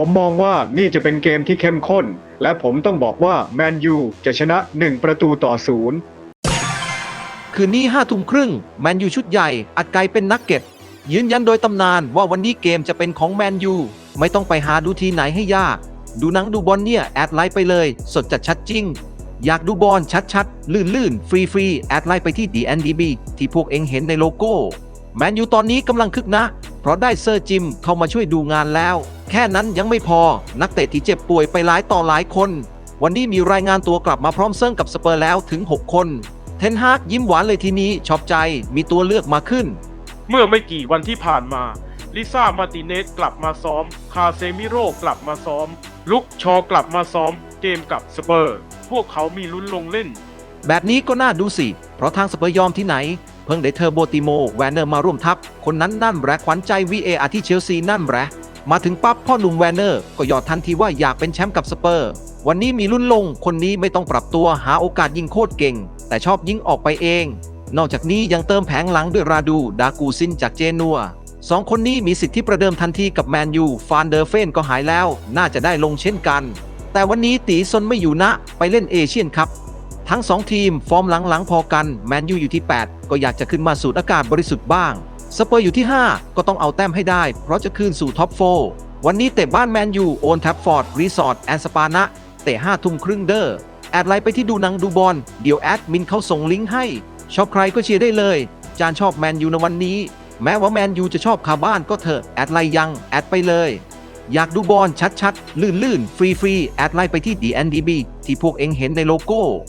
ผมมองว่านี่จะเป็นเกมที่เข้มข้น และผมต้องบอกว่าแมนยูจะชนะ 1 ประตูต่อศูนย์คืนนี้ห้าทุ่มครึ่งแมนยูชุดใหญ่อัดไกลเป็นนักเก็ต ยืนยันโดยตำนานว่าวันนี้เกมจะเป็นของแมนยูไม่ต้องไปหาดูทีไหนให้ยาก ดูหนังดูบอลเนี่ย แอดไลน์ไปเลย สดจัดชัดจริง อยากดูบอลชัดๆ ลื่นๆ ฟรีๆ แอดไลน์ไปที่ DNDB ที่พวกเองเห็นในโลโก้ แมนยูตอนนี้กำลังคึกนะ เพราะได้เซอร์จิมเข้ามาช่วยดูงานแล้ว แค่นั้นยังไม่พอนักเตะที่เจ็บป่วยไปหลายต่อหลายคน วันนี้มีรายงานตัวกลับมาพร้อมเซิ่งกับสเปอร์แล้วถึง 6 คน เทนฮากยิ้มหวานเลยทีนี้ชอบใจมีตัวเลือกมาขึ้น เมื่อไม่กี่วันที่ผ่านมา ลิซ่ามาร์ติเนสกลับมาซ้อม คาเซมิโร่กลับมาซ้อม ลุกชอกลับมาซ้อม เกมกับสเปอร์ พวกเขามีลุ้นลงเล่น แบบนี้ก็น่าดูสิ เพราะทางสเปอร์ยอมที่ไหน เพิ่งได้เทอร์โบติโม แวนเนอร์มาร่วมทัพ คนนั้นนั่นแหละขวัญใจ VAR ที่เชลซีนั่นแหละ มาถึงปั๊บพ่อหนุ่มแวนเนอร์ก็หยอดทันทีว่าอยากเป็นแชมป์กับสเปอร์ วันนี้มีลุ้นลงคนนี้ไม่ต้องปรับตัวหาโอกาสยิงโคตรเก่ง แต่ชอบยิงออกไปเอง นอกจากนี้ยังเติมแผงหลังด้วยราดูดากูซินจากเจนัวสองคนนี้มีสิทธิประเดิมทันทีกับแมนยูฟานเดอร์เฟนก็หายแล้ว น่าจะได้ลงเช่นกัน แต่วันนี้ตีซนไม่อยู่นะ ไปเล่นเอเชียนคัพทั้ง 2 ทีมฟอร์มหลังๆพอกันแมนยูอยู่ที่ 8 ก็อยากจะขึ้นมาสูดอากาศบริสุทธิ์บ้าง สเปอร์อยู่ที่ 5 ก็ต้องเอาแต้มให้ได้ เพราะจะคืนสู่ท็อป4วันนี้เตะบ้านแมนยูโอนแทบฟอร์ด รีสอร์ทแอนสปานะเตะ5ทุ่มครึ่งเด้อแอดไลน์ไปที่ดูนังดูบอลเดี๋ยวแอดมินเขาส่งลิงก์ให้ ชอบใครก็เชียร์ได้เลย จานชอบแมนยูในวันนี้ แม้ว่าแมนยูจะชอบคาบ้านก็เถอะแอดไลน์ยังแอดไปเลย อยากดูบอลชัดๆ ลื่นๆ ฟรีๆ แอดไลน์ไปที่ DNDB ที่พวกเองเห็นในโลโก้